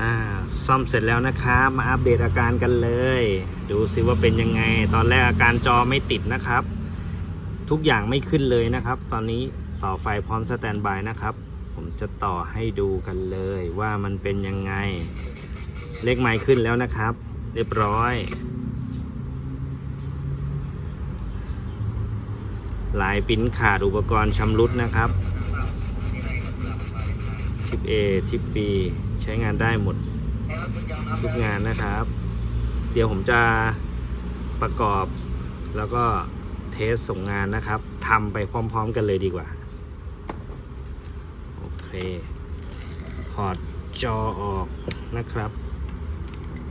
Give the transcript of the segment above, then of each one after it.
อ่าซ่อมเสร็จแล้วนะครับ มาอัปเดตอาการกันเลย ดูซิว่าเป็นยังไง ตอนแรกอาการจอไม่ติดนะครับ ทุกอย่างไม่ขึ้นเลยนะครับ ตอนนี้ต่อไฟพร้อมสแตนบายนะครับ ผมจะต่อให้ดูกันเลยว่ามันเป็นยังไง เลขไม้ขึ้นแล้วนะครับ เรียบร้อย ลายปิ้นขาดอุปกรณ์ชำรุดนะครับทิป A ทิป B ใช้งานได้หมดทุกงานนะครับ เดี๋ยวผมจะประกอบแล้วก็เทสส่งงานนะครับทำไปพร้อมๆกันเลยดีกว่า โอเคถอดจอออกนะครับ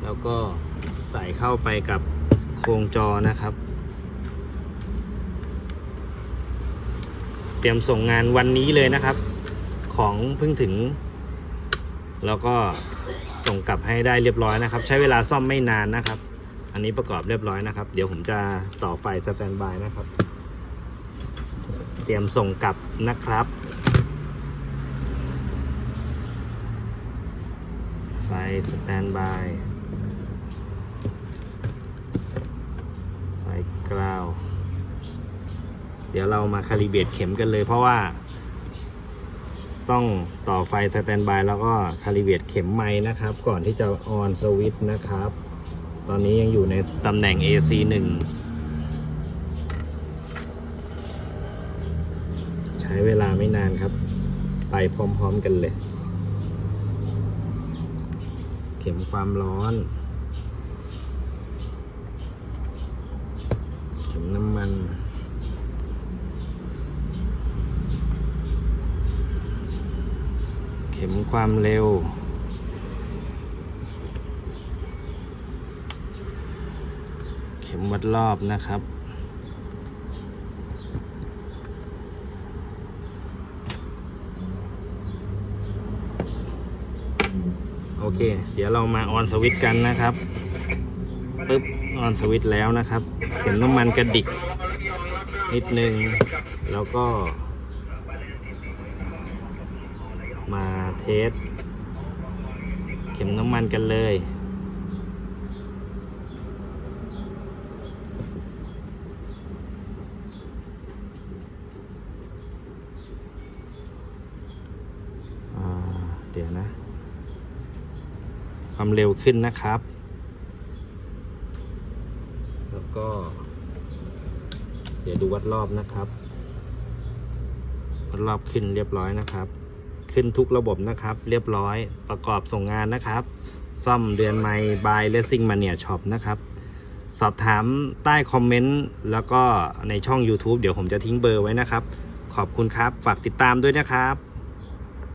แล้วก็ใส่เข้าไปกับโครงจอนะครับ เตรียมส่งงานวันนี้เลยนะครับ ของเพิ่งถึง แล้วก็ส่งกลับให้ได้เรียบร้อยนะครับ ใช้เวลาซ่อมไม่นานนะครับ อันนี้ประกอบเรียบร้อยนะครับ เดี๋ยวผมจะต่อไฟสแตนบายนะครับ เตรียมส่งกลับนะครับ ไฟสแตนบายไฟกราว เดี๋ยวเรามาคาลิเบตเข็มกันเลยเพราะว่า ต้องต่อไฟสแตนบายแล้วก็คาลิเบรตเข็มไม้นะครับ ก่อนที่จะออนสวิตช์นะครับ ตอนนี้ยังอยู่ในตำแหน่ง AC 1ใช้เวลาไม่นานครับ ไปพร้อมๆกันเลย เข็มความร้อน เข็มน้ำมัน ข็มความเร็ว เข็มวัดรอบนะครับ โอเค เดี๋ยวเรามาออนสวิตช์กันนะครับปึ๊บออนสวิตช์แล้วนะครับ เข็มน้ำมันกระดิกนิดนึง แล้วก็ มาเทส เข็มน้ำมันกันเลย เดี๋ยวนะ ความเร็วขึ้นนะครับ แล้วก็ เดี๋ยวดูวัดรอบนะครับวัดรอบขึ้นเรียบร้อยนะครับ ขึ้นทุกระบบนะครับ เรียบร้อยประกอบส่งงานนะครับ ซ่อมเดือนไม้บายเลสซิ่งมาเนียช็อปนะครับ สอบถามใต้คอมเมนต์แล้วก็ในช่อง YouTube เดี๋ยวผมจะทิ้งเบอร์ไว้นะครับ ขอบคุณครับ ฝากติดตามด้วยนะครับ